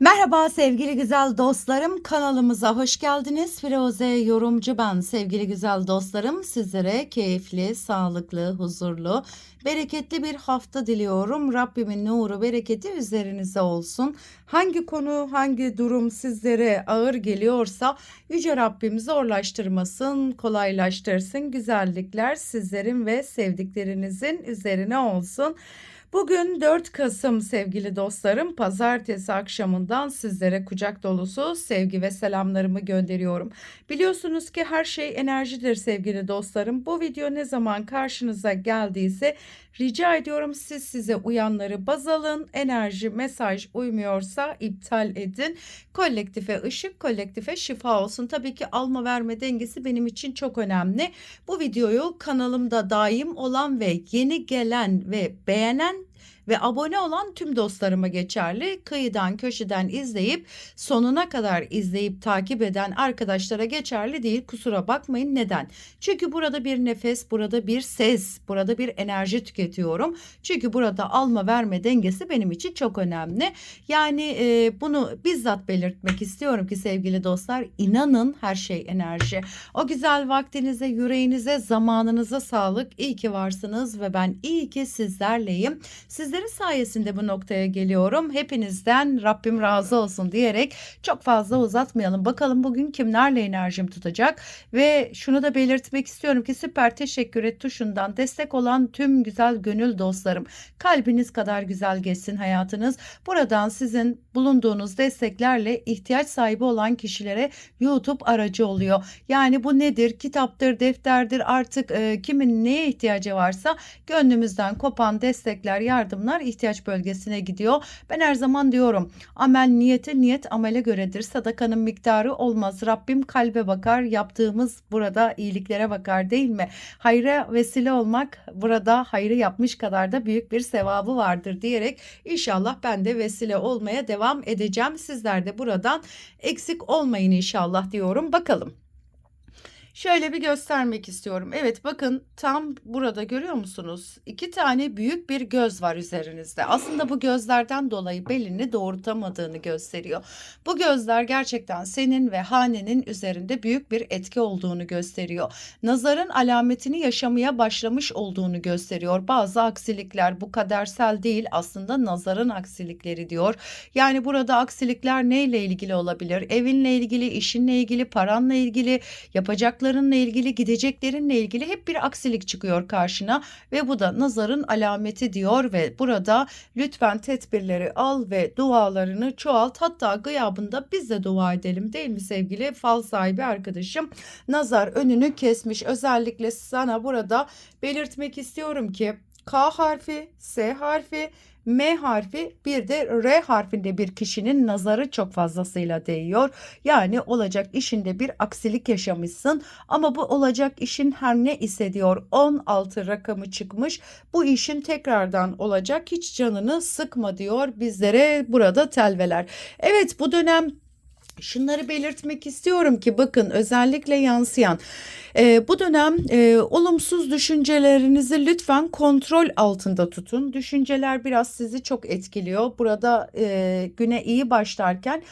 Merhaba sevgili güzel dostlarım kanalımıza hoş geldiniz. Firuze yorumcu ben sevgili güzel dostlarım sizlere keyifli, sağlıklı, huzurlu, bereketli bir hafta diliyorum. Rabbimin nuru bereketi üzerinize olsun. Hangi konu hangi durum sizlere ağır geliyorsa Yüce Rabbim zorlaştırmasın, kolaylaştırsın. Güzellikler sizlerin ve sevdiklerinizin üzerine olsun. Bugün 4 Kasım sevgili dostlarım. Pazartesi akşamından sizlere kucak dolusu sevgi ve selamlarımı gönderiyorum. Biliyorsunuz ki her şey enerjidir sevgili dostlarım. Bu video ne zaman karşınıza geldiyse rica ediyorum siz size uyanları baz alın. Enerji mesaj uymuyorsa iptal edin. Kolektife ışık, kolektife şifa olsun. Tabii ki alma verme dengesi benim için çok önemli. Bu videoyu kanalımda daim olan ve yeni gelen ve beğenen ve abone olan tüm dostlarıma geçerli. Kıyıdan köşeden izleyip sonuna kadar izleyip takip eden arkadaşlara geçerli değil. Kusura bakmayın neden? Çünkü burada bir nefes, burada bir ses, burada bir enerji tüketiyorum. Çünkü burada alma verme dengesi benim için çok önemli. Yani e, bunu bizzat belirtmek istiyorum ki sevgili dostlar inanın her şey enerji. O güzel vaktinize, yüreğinize, zamanınıza sağlık. İyi ki varsınız ve ben iyi ki sizlerleyim. Sizlerin sayesinde bu noktaya geliyorum. Hepinizden Rabbim razı olsun diyerek çok fazla uzatmayalım. Bakalım bugün kimlerle enerjim tutacak ve şunu da belirtmek istiyorum ki süper teşekkür et tuşundan destek olan tüm güzel gönül dostlarım. Kalbiniz kadar güzel geçsin hayatınız. Buradan sizin bulunduğunuz desteklerle ihtiyaç sahibi olan kişilere YouTube aracı oluyor. Yani bu nedir? Kitaptır, defterdir artık e, kimin neye ihtiyacı varsa gönlümüzden kopan destekler, yardımlar ihtiyaç bölgesine gidiyor. Ben her zaman diyorum amel niyete niyet amele göredir. Sadakanın miktarı olmaz. Rabbim kalbe bakar. Yaptığımız burada iyiliklere bakar değil mi? Hayra vesile olmak burada hayrı yapmış kadar da büyük bir sevabı vardır diyerek inşallah ben de vesile olmaya devam edeceğim. Sizler de buradan eksik olmayın inşallah diyorum. Bakalım. Şöyle bir göstermek istiyorum. Evet bakın tam burada görüyor musunuz? İki tane büyük bir göz var üzerinizde. Aslında bu gözlerden dolayı belini doğrultamadığını gösteriyor. Bu gözler gerçekten senin ve hanenin üzerinde büyük bir etki olduğunu gösteriyor. Nazarın alametini yaşamaya başlamış olduğunu gösteriyor. Bazı aksilikler bu kadersel değil aslında nazarın aksilikleri diyor. Yani burada aksilikler neyle ilgili olabilir? Evinle ilgili, işinle ilgili, paranla ilgili, yapacaklarınla ilgili, gideceklerinle ilgili hep bir aksilik çıkıyor karşına ve bu da nazarın alameti diyor ve burada lütfen tedbirleri al ve dualarını çoğalt. Hatta gıyabında biz de dua edelim değil mi sevgili fal sahibi arkadaşım? Nazar önünü kesmiş. Özellikle sana burada belirtmek istiyorum ki K harfi, S harfi, M harfi bir de R harfinde bir kişinin nazarı çok fazlasıyla değiyor. Yani olacak işinde bir aksilik yaşamışsın ama bu olacak işin her ne ise diyor 16 rakamı çıkmış. Bu işin tekrardan olacak hiç canını sıkma diyor bizlere burada telveler. Evet bu dönem Şunları belirtmek istiyorum ki bakın özellikle yansıyan e, bu dönem e, olumsuz düşüncelerinizi lütfen kontrol altında tutun. Düşünceler biraz sizi çok etkiliyor. Burada e, güne iyi başlarken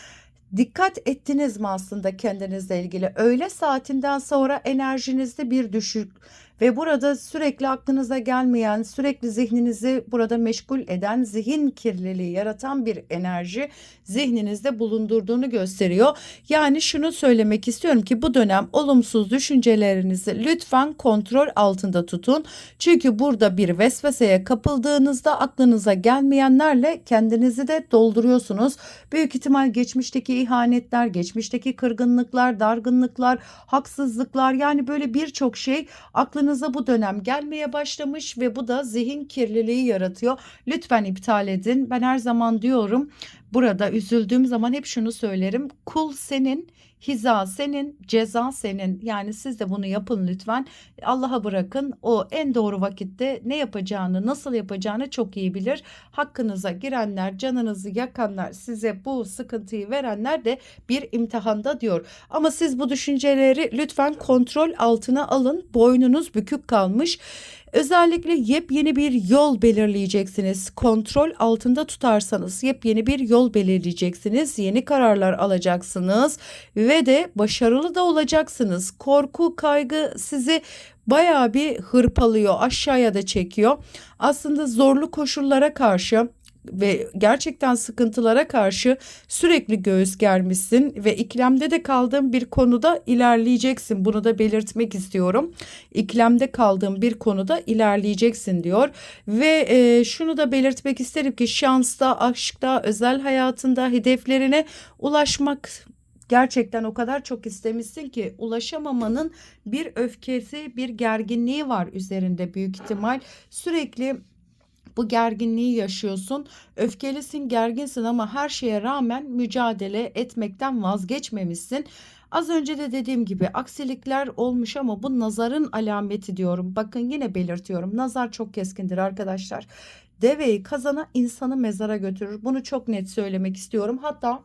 dikkat ettiniz mi aslında kendinizle ilgili? Öğle saatinden sonra enerjinizde bir düşük ve burada sürekli aklınıza gelmeyen, sürekli zihninizi burada meşgul eden, zihin kirliliği yaratan bir enerji zihninizde bulundurduğunu gösteriyor. Yani şunu söylemek istiyorum ki bu dönem olumsuz düşüncelerinizi lütfen kontrol altında tutun. Çünkü burada bir vesveseye kapıldığınızda aklınıza gelmeyenlerle kendinizi de dolduruyorsunuz. Büyük ihtimal geçmişteki ihanetler, geçmişteki kırgınlıklar, dargınlıklar, haksızlıklar yani böyle birçok şey aklınıza bu dönem gelmeye başlamış ve bu da zihin kirliliği yaratıyor. Lütfen iptal edin. Ben her zaman diyorum burada üzüldüğüm zaman hep şunu söylerim. Kul senin, Hiza senin, ceza senin. Yani siz de bunu yapın lütfen. Allah'a bırakın. O en doğru vakitte ne yapacağını, nasıl yapacağını çok iyi bilir. Hakkınıza girenler, canınızı yakanlar, size bu sıkıntıyı verenler de bir imtihanda diyor. Ama siz bu düşünceleri lütfen kontrol altına alın. Boynunuz bükük kalmış. Özellikle yepyeni bir yol belirleyeceksiniz. Kontrol altında tutarsanız yepyeni bir yol belirleyeceksiniz. Yeni kararlar alacaksınız ve de başarılı da olacaksınız. Korku, kaygı sizi bayağı bir hırpalıyor, aşağıya da çekiyor. Aslında zorlu koşullara karşı ve gerçekten sıkıntılara karşı sürekli göğüs germişsin ve iklemde de kaldığın bir konuda ilerleyeceksin. Bunu da belirtmek istiyorum. İklemde kaldığın bir konuda ilerleyeceksin diyor ve e, şunu da belirtmek isterim ki şansta, aşkta, özel hayatında hedeflerine ulaşmak gerçekten o kadar çok istemişsin ki ulaşamamanın bir öfkesi, bir gerginliği var üzerinde büyük ihtimal. Sürekli bu gerginliği yaşıyorsun. Öfkelisin, gerginsin ama her şeye rağmen mücadele etmekten vazgeçmemişsin. Az önce de dediğim gibi aksilikler olmuş ama bu nazarın alameti diyorum. Bakın yine belirtiyorum. Nazar çok keskindir arkadaşlar. Deveyi kazana insanı mezara götürür. Bunu çok net söylemek istiyorum. Hatta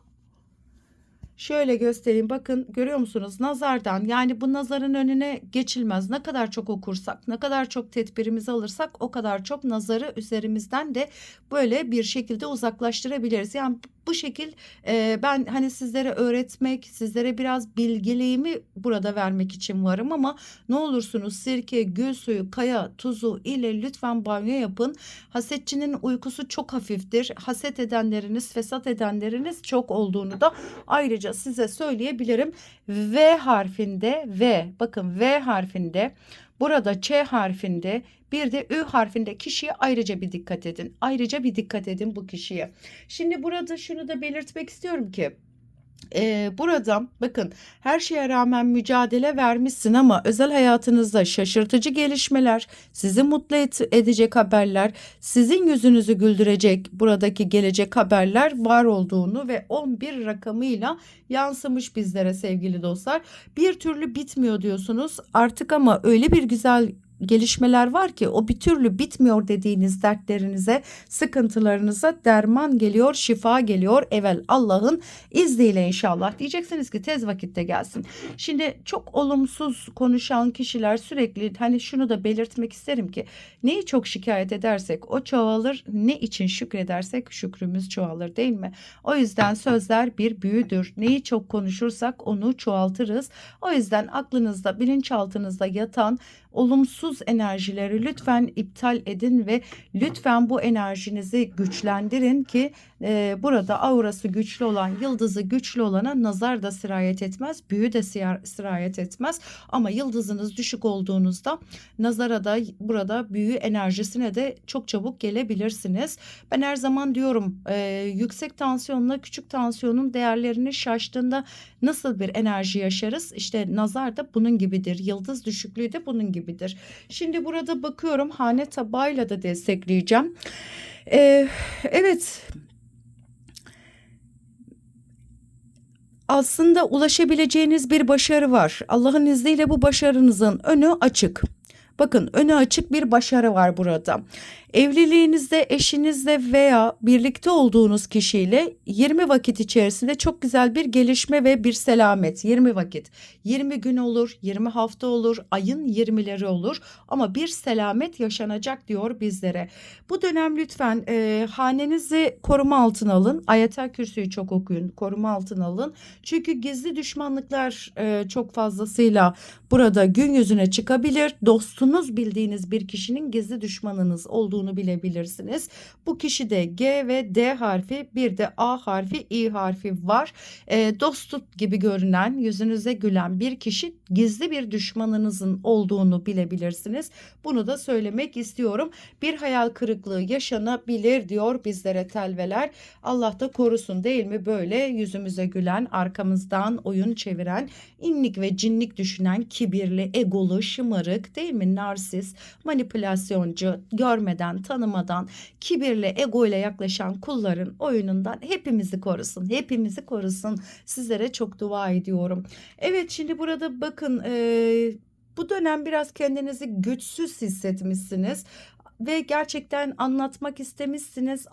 Şöyle göstereyim bakın görüyor musunuz nazardan yani bu nazarın önüne geçilmez ne kadar çok okursak ne kadar çok tedbirimizi alırsak o kadar çok nazarı üzerimizden de böyle bir şekilde uzaklaştırabiliriz. Yani bu şekil e, ben hani sizlere öğretmek, sizlere biraz bilgiliğimi burada vermek için varım ama ne olursunuz sirke, gül suyu, kaya, tuzu ile lütfen banyo yapın. Hasetçinin uykusu çok hafiftir. Haset edenleriniz, fesat edenleriniz çok olduğunu da ayrıca size söyleyebilirim. V harfinde V bakın V harfinde Burada Ç harfinde bir de Ü harfinde kişiye ayrıca bir dikkat edin. Ayrıca bir dikkat edin bu kişiye. Şimdi burada şunu da belirtmek istiyorum ki ee, burada bakın her şeye rağmen mücadele vermişsin ama özel hayatınızda şaşırtıcı gelişmeler, sizi mutlu edecek haberler, sizin yüzünüzü güldürecek buradaki gelecek haberler var olduğunu ve 11 rakamıyla yansımış bizlere sevgili dostlar. Bir türlü bitmiyor diyorsunuz artık ama öyle bir güzel gelişmeler var ki o bir türlü bitmiyor dediğiniz dertlerinize, sıkıntılarınıza derman geliyor, şifa geliyor. Evvel Allah'ın izniyle inşallah. Diyeceksiniz ki tez vakitte gelsin. Şimdi çok olumsuz konuşan kişiler sürekli hani şunu da belirtmek isterim ki neyi çok şikayet edersek o çoğalır. Ne için şükredersek şükrümüz çoğalır değil mi? O yüzden sözler bir büyüdür. Neyi çok konuşursak onu çoğaltırız. O yüzden aklınızda, bilinçaltınızda yatan olumsuz enerjileri lütfen iptal edin ve lütfen bu enerjinizi güçlendirin ki e, burada aurası güçlü olan, yıldızı güçlü olana nazar da sirayet etmez, büyü de sirayet etmez. Ama yıldızınız düşük olduğunuzda nazara da burada büyü enerjisine de çok çabuk gelebilirsiniz. Ben her zaman diyorum e, yüksek tansiyonla küçük tansiyonun değerlerini şaştığında nasıl bir enerji yaşarız? İşte nazar da bunun gibidir. Yıldız düşüklüğü de bunun gibidir. Şimdi burada bakıyorum hane tabağıyla da destekleyeceğim. Ee, evet aslında ulaşabileceğiniz bir başarı var. Allah'ın izniyle bu başarınızın önü açık. Bakın önü açık bir başarı var burada. Evliliğinizde eşinizle veya birlikte olduğunuz kişiyle 20 vakit içerisinde çok güzel bir gelişme ve bir selamet. 20 vakit. 20 gün olur 20 hafta olur ayın 20'leri olur ama bir selamet yaşanacak diyor bizlere. Bu dönem lütfen e, hanenizi koruma altına alın. Ayetel kürsüyü çok okuyun koruma altına alın. Çünkü gizli düşmanlıklar e, çok fazlasıyla burada gün yüzüne çıkabilir dostunuz bildiğiniz bir kişinin gizli düşmanınız olduğu olduğunu bilebilirsiniz. Bu kişide G ve D harfi bir de A harfi I harfi var. E, dostluk gibi görünen yüzünüze gülen bir kişi gizli bir düşmanınızın olduğunu bilebilirsiniz. Bunu da söylemek istiyorum. Bir hayal kırıklığı yaşanabilir diyor bizlere telveler. Allah da korusun değil mi böyle yüzümüze gülen arkamızdan oyun çeviren inlik ve cinlik düşünen kibirli egolu şımarık değil mi narsist, manipülasyoncu, görmeden, tanımadan, kibirle, ego ile yaklaşan kulların oyunundan hepimizi korusun. Hepimizi korusun. Sizlere çok dua ediyorum. Evet şimdi burada bakın eee, bu dönem biraz kendinizi güçsüz hissetmişsiniz ve gerçekten anlatmak istemişsiniz.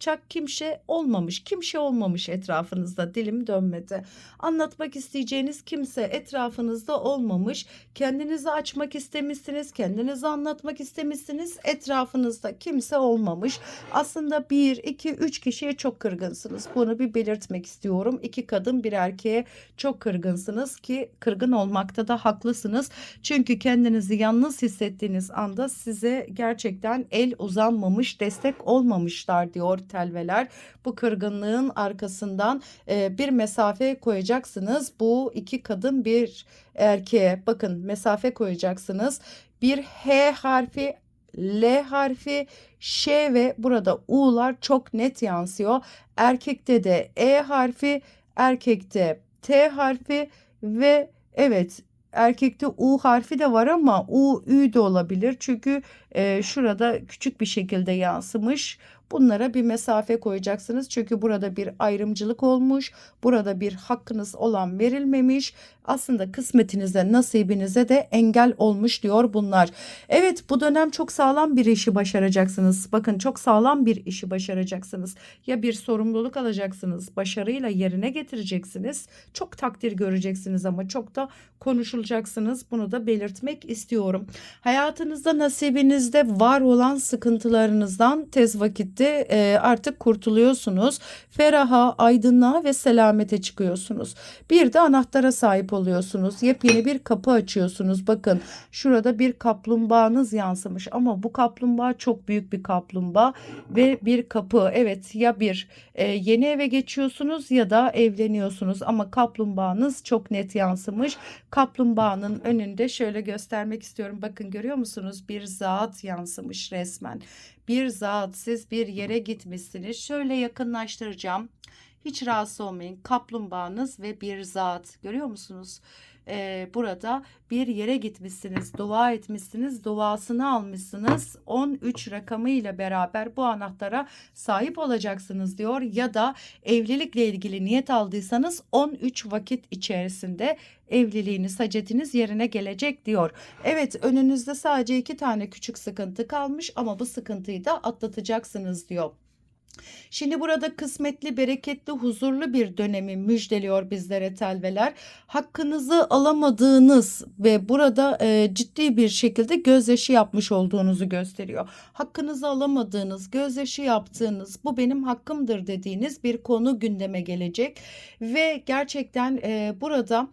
Anlatacak kimse olmamış. Kimse olmamış etrafınızda. Dilim dönmedi. Anlatmak isteyeceğiniz kimse etrafınızda olmamış. Kendinizi açmak istemişsiniz. Kendinizi anlatmak istemişsiniz. Etrafınızda kimse olmamış. Aslında bir, iki, üç kişiye çok kırgınsınız. Bunu bir belirtmek istiyorum. İki kadın bir erkeğe çok kırgınsınız ki kırgın olmakta da haklısınız. Çünkü kendinizi yalnız hissettiğiniz anda size gerçekten el uzanmamış, destek olmamışlar diyor telveler. Bu kırgınlığın arkasından e, bir mesafe koyacaksınız. Bu iki kadın bir erkeğe bakın mesafe koyacaksınız. Bir H harfi L harfi, Ş ve burada U'lar çok net yansıyor. Erkekte de E harfi, erkekte T harfi ve evet erkekte U harfi de var ama U, Ü de olabilir. Çünkü e, şurada küçük bir şekilde yansımış. Bunlara bir mesafe koyacaksınız. Çünkü burada bir ayrımcılık olmuş. Burada bir hakkınız olan verilmemiş. Aslında kısmetinize, nasibinize de engel olmuş diyor bunlar. Evet bu dönem çok sağlam bir işi başaracaksınız. Bakın çok sağlam bir işi başaracaksınız. Ya bir sorumluluk alacaksınız. Başarıyla yerine getireceksiniz. Çok takdir göreceksiniz ama çok da konuşulacaksınız. Bunu da belirtmek istiyorum. Hayatınızda nasibinizde var olan sıkıntılarınızdan tez vakitte e, artık kurtuluyorsunuz. Feraha, aydınlığa ve selamete çıkıyorsunuz. Bir de anahtara sahip oluyorsunuz. Yepyeni bir kapı açıyorsunuz. Bakın şurada bir kaplumbağanız yansımış ama bu kaplumbağa çok büyük bir kaplumbağa ve bir kapı. Evet ya bir e, yeni eve geçiyorsunuz ya da evleniyorsunuz ama kaplumbağanız çok net yansımış. Kaplumbağanın önünde şöyle göstermek istiyorum. Bakın görüyor musunuz? Bir zat yansımış resmen. Bir zat siz bir yere gitmişsiniz. Şöyle yakınlaştıracağım. Hiç rahatsız olmayın. Kaplumbağanız ve bir zat görüyor musunuz? Ee, burada bir yere gitmişsiniz, dua etmişsiniz, duasını almışsınız. 13 rakamı ile beraber bu anahtara sahip olacaksınız diyor. Ya da evlilikle ilgili niyet aldıysanız 13 vakit içerisinde evliliğiniz, hacetiniz yerine gelecek diyor. Evet önünüzde sadece iki tane küçük sıkıntı kalmış ama bu sıkıntıyı da atlatacaksınız diyor. Şimdi burada kısmetli, bereketli, huzurlu bir dönemi müjdeliyor bizlere telveler. Hakkınızı alamadığınız ve burada e, ciddi bir şekilde gözyaşı yapmış olduğunuzu gösteriyor. Hakkınızı alamadığınız, gözyaşı yaptığınız, bu benim hakkımdır dediğiniz bir konu gündeme gelecek ve gerçekten e, burada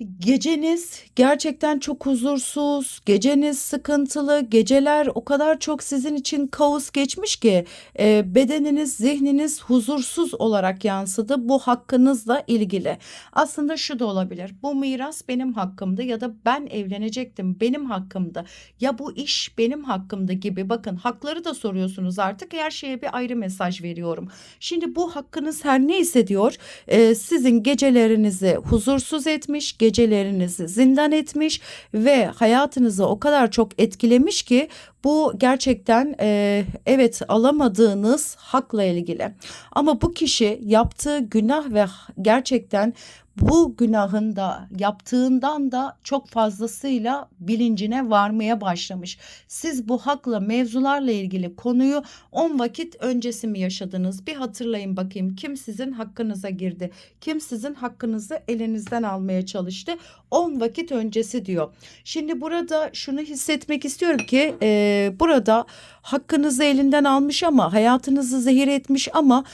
Geceniz gerçekten çok huzursuz, geceniz sıkıntılı, geceler o kadar çok sizin için kaos geçmiş ki e, bedeniniz, zihniniz huzursuz olarak yansıdı. Bu hakkınızla ilgili. Aslında şu da olabilir. Bu miras benim hakkımdı ya da ben evlenecektim benim hakkımdı. Ya bu iş benim hakkımdı gibi. Bakın hakları da soruyorsunuz artık. Her şeye bir ayrı mesaj veriyorum. Şimdi bu hakkınız her neyse diyor. E, sizin gecelerinizi huzursuz etmiş, gecelerinizi zindan etmiş ve hayatınızı o kadar çok etkilemiş ki bu gerçekten e, evet alamadığınız hakla ilgili. Ama bu kişi yaptığı günah ve gerçekten bu günahın da yaptığından da çok fazlasıyla bilincine varmaya başlamış. Siz bu hakla mevzularla ilgili konuyu 10 vakit öncesi mi yaşadınız? Bir hatırlayın bakayım kim sizin hakkınıza girdi? Kim sizin hakkınızı elinizden almaya çalıştı? 10 vakit öncesi diyor. Şimdi burada şunu hissetmek istiyorum ki e, burada hakkınızı elinden almış ama hayatınızı zehir etmiş ama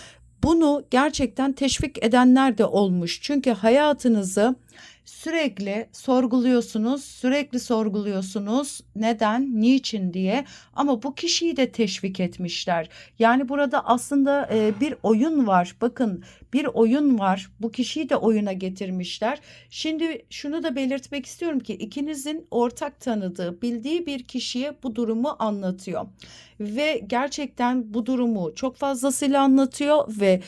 bunu gerçekten teşvik edenler de olmuş. Çünkü hayatınızı sürekli sorguluyorsunuz, sürekli sorguluyorsunuz. Neden, niçin diye. Ama bu kişiyi de teşvik etmişler. Yani burada aslında e, bir oyun var. Bakın bir oyun var. Bu kişiyi de oyuna getirmişler. Şimdi şunu da belirtmek istiyorum ki ikinizin ortak tanıdığı, bildiği bir kişiye bu durumu anlatıyor. Ve gerçekten bu durumu çok fazlasıyla anlatıyor ve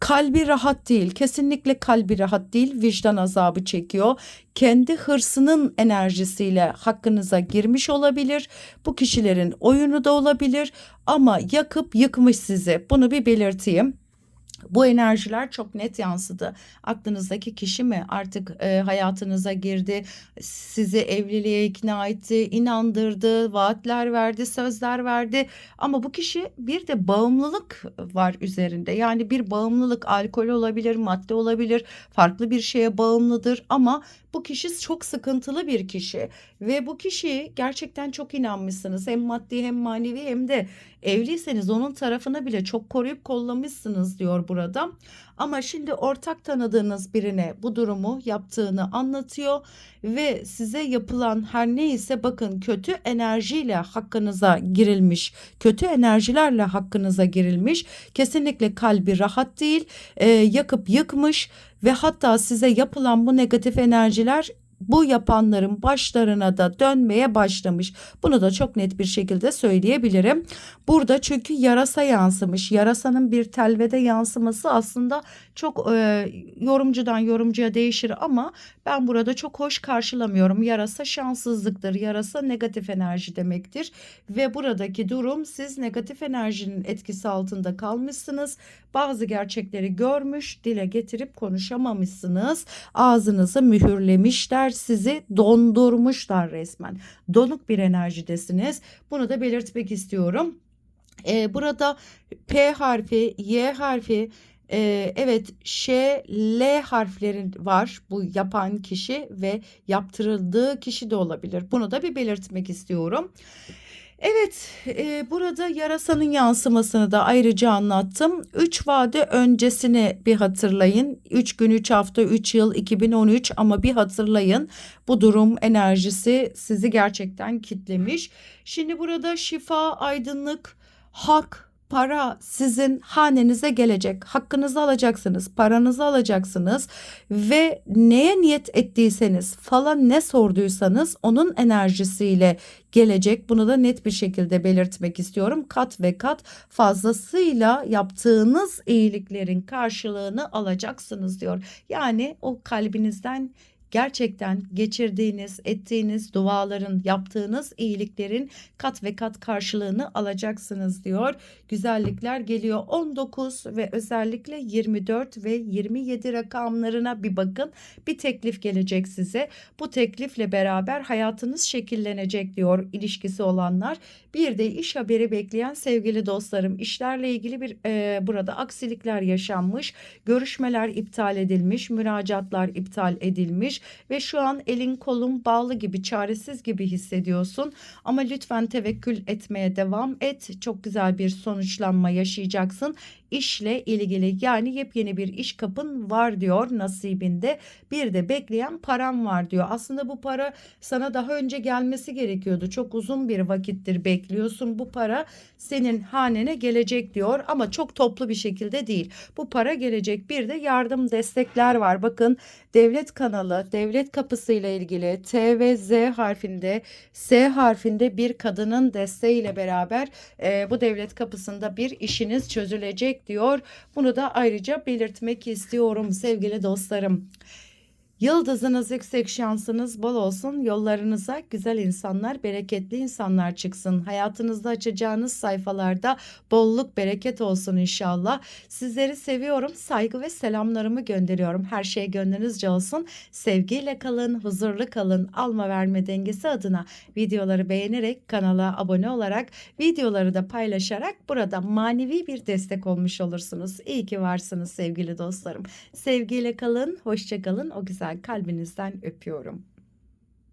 kalbi rahat değil. Kesinlikle kalbi rahat değil. Vicdan azabı çekiyor. Kendi hırsının enerjisiyle hakkınıza girmiş olabilir. Bu kişilerin oyunu da olabilir ama yakıp yıkmış sizi. Bunu bir belirteyim. Bu enerjiler çok net yansıdı. Aklınızdaki kişi mi artık e, hayatınıza girdi, sizi evliliğe ikna etti, inandırdı, vaatler verdi, sözler verdi. Ama bu kişi bir de bağımlılık var üzerinde. Yani bir bağımlılık alkol olabilir, madde olabilir, farklı bir şeye bağımlıdır ama bu kişi çok sıkıntılı bir kişi ve bu kişiyi gerçekten çok inanmışsınız. Hem maddi hem manevi hem de evliyseniz onun tarafına bile çok koruyup kollamışsınız diyor burada. Ama şimdi ortak tanıdığınız birine bu durumu yaptığını anlatıyor ve size yapılan her neyse bakın kötü enerjiyle hakkınıza girilmiş. Kötü enerjilerle hakkınıza girilmiş. Kesinlikle kalbi rahat değil. E, yakıp yıkmış ve hatta size yapılan bu negatif enerjiler bu yapanların başlarına da dönmeye başlamış. Bunu da çok net bir şekilde söyleyebilirim. Burada çünkü yarasa yansımış. Yarasanın bir telvede yansıması aslında çok e, yorumcudan yorumcuya değişir ama ben burada çok hoş karşılamıyorum. Yarasa şanssızlıktır. Yarasa negatif enerji demektir. Ve buradaki durum siz negatif enerjinin etkisi altında kalmışsınız. Bazı gerçekleri görmüş, dile getirip konuşamamışsınız. Ağzınızı mühürlemişler, sizi dondurmuşlar resmen. Donuk bir enerjidesiniz. Bunu da belirtmek istiyorum. Ee, burada P harfi, Y harfi, ee, evet Ş, L harfleri var bu yapan kişi ve yaptırıldığı kişi de olabilir. Bunu da bir belirtmek istiyorum. Evet, e, burada yarasanın yansımasını da ayrıca anlattım. 3 vade öncesini bir hatırlayın. 3 gün, 3 hafta, 3 yıl 2013 ama bir hatırlayın. Bu durum enerjisi sizi gerçekten kitlemiş. Şimdi burada şifa, aydınlık, hak, para sizin hanenize gelecek. Hakkınızı alacaksınız, paranızı alacaksınız ve neye niyet ettiyseniz falan ne sorduysanız onun enerjisiyle gelecek. Bunu da net bir şekilde belirtmek istiyorum. Kat ve kat fazlasıyla yaptığınız iyiliklerin karşılığını alacaksınız diyor. Yani o kalbinizden gerçekten geçirdiğiniz, ettiğiniz duaların, yaptığınız iyiliklerin kat ve kat karşılığını alacaksınız diyor. Güzellikler geliyor 19 ve özellikle 24 ve 27 rakamlarına bir bakın. Bir teklif gelecek size. Bu teklifle beraber hayatınız şekillenecek diyor ilişkisi olanlar. Bir de iş haberi bekleyen sevgili dostlarım işlerle ilgili bir e, burada aksilikler yaşanmış. Görüşmeler iptal edilmiş, müracaatlar iptal edilmiş ve şu an elin kolun bağlı gibi çaresiz gibi hissediyorsun. Ama lütfen tevekkül etmeye devam et. Çok güzel bir sonuçlanma yaşayacaksın işle ilgili yani yepyeni bir iş kapın var diyor nasibinde. Bir de bekleyen param var diyor. Aslında bu para sana daha önce gelmesi gerekiyordu. Çok uzun bir vakittir bekliyorsun. Bu para senin hanene gelecek diyor ama çok toplu bir şekilde değil. Bu para gelecek. Bir de yardım destekler var. Bakın devlet kanalı, devlet kapısı ile ilgili T ve Z harfinde, S harfinde bir kadının desteğiyle beraber e, bu devlet kapısında bir işiniz çözülecek diyor. Bunu da ayrıca belirtmek istiyorum sevgili dostlarım. Yıldızınız yüksek şansınız bol olsun. Yollarınıza güzel insanlar, bereketli insanlar çıksın. Hayatınızda açacağınız sayfalarda bolluk, bereket olsun inşallah. Sizleri seviyorum. Saygı ve selamlarımı gönderiyorum. Her şey gönlünüzce olsun. Sevgiyle kalın, huzurlu kalın. Alma verme dengesi adına videoları beğenerek, kanala abone olarak, videoları da paylaşarak burada manevi bir destek olmuş olursunuz. İyi ki varsınız sevgili dostlarım. Sevgiyle kalın, hoşça kalın. O güzel kalbinizden öpüyorum.